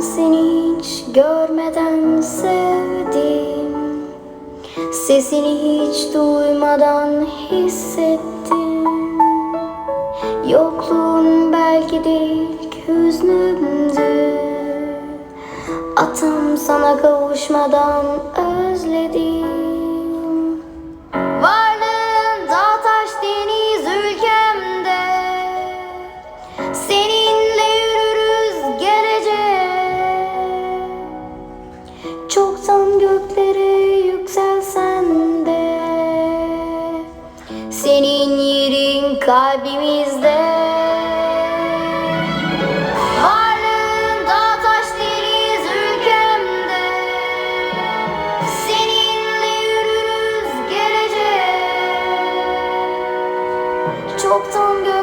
seni hiç görmeden sevdim. Sesini hiç duymadan hissettim. Yokluğun belki de ilk hüznümdü Atam sana kavuşmadan özledim Senin yerin kalbimizde. Varlığın dağ taş Seninle yürürüz geleceğe Çoktan gö-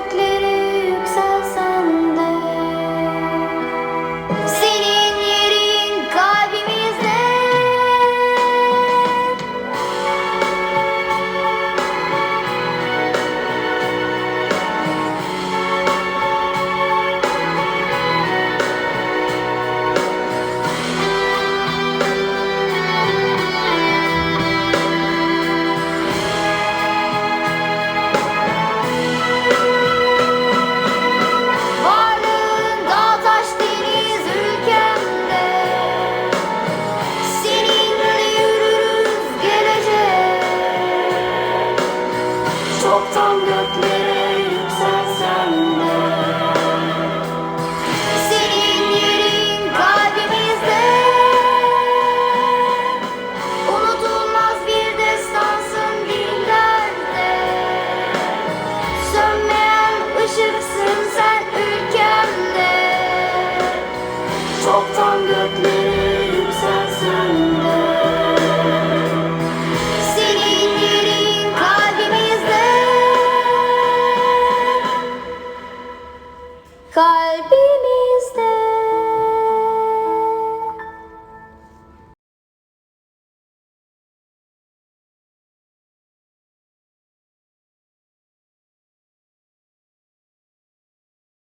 çoktan göklere yükselsen de তিনি